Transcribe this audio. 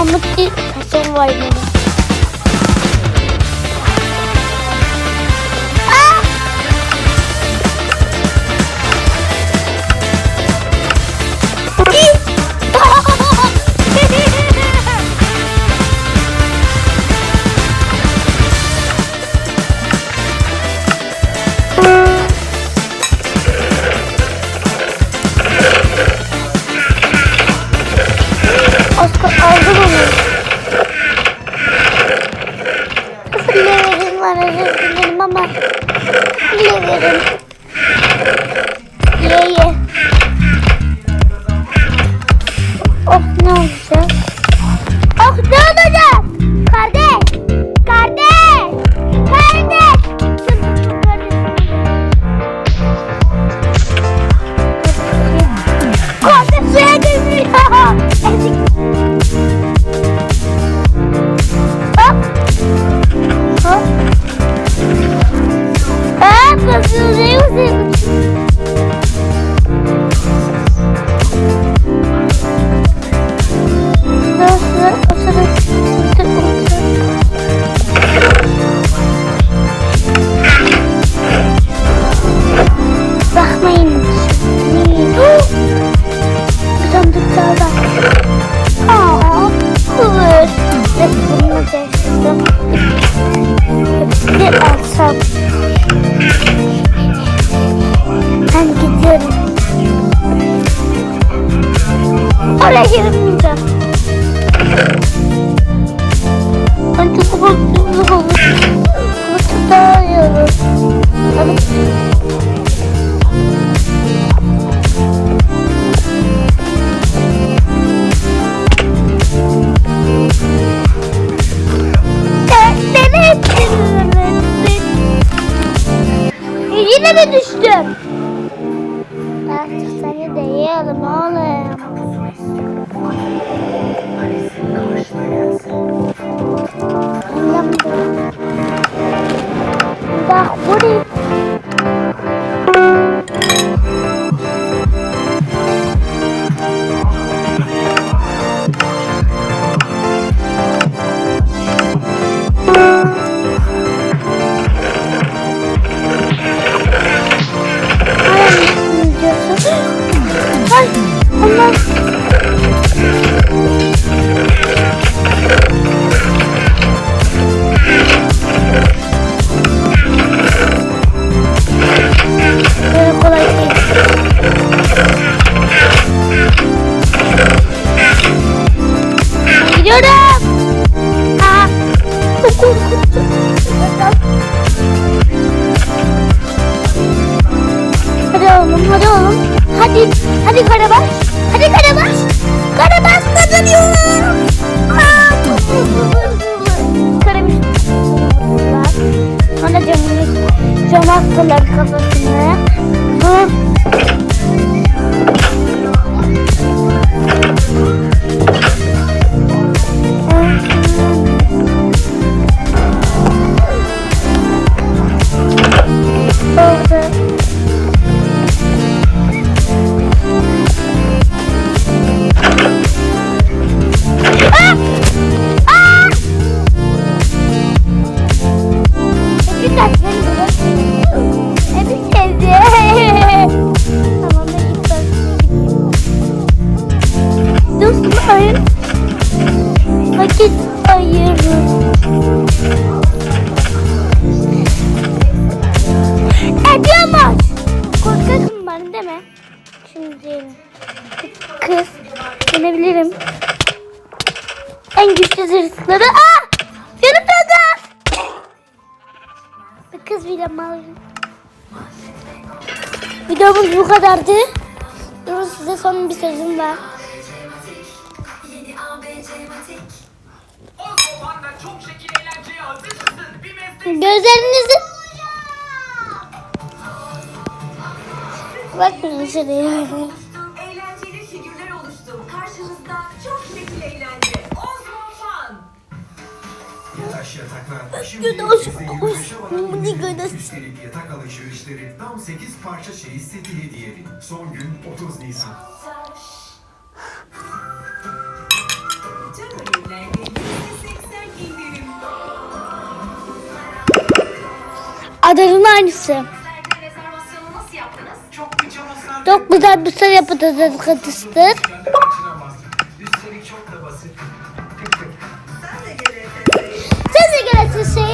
Pamuk bir fasol var dilerim ama Leverim. Ye ye. Oh ne olacak? Karabaş. Hadi Karabaş. Karabaş kazanıyor. Karabaş. Sonra camını, cam attılar kafasını. Hı. Kız. Yenebilirim. En güçlü zırhları. Aa! Yanımda kız. Bir kız bile mal. Videomuz bu kadardı. Durun size son bir sözüm var. Osman'da Bakın şuraya. Eğlenceli figürler oluştu. Karşınızda çok şekil eğlence. Osman Fan. Yataş yataklar. Şimdi %25'e varan üstelik yatak alışverişleri tam 8 parça çeyiz seti hediye. Son gün 30 Nisan. Adanın aynısı. Çok güzel bir şey yapacağız arkadaşlar. Siz de gelirse şey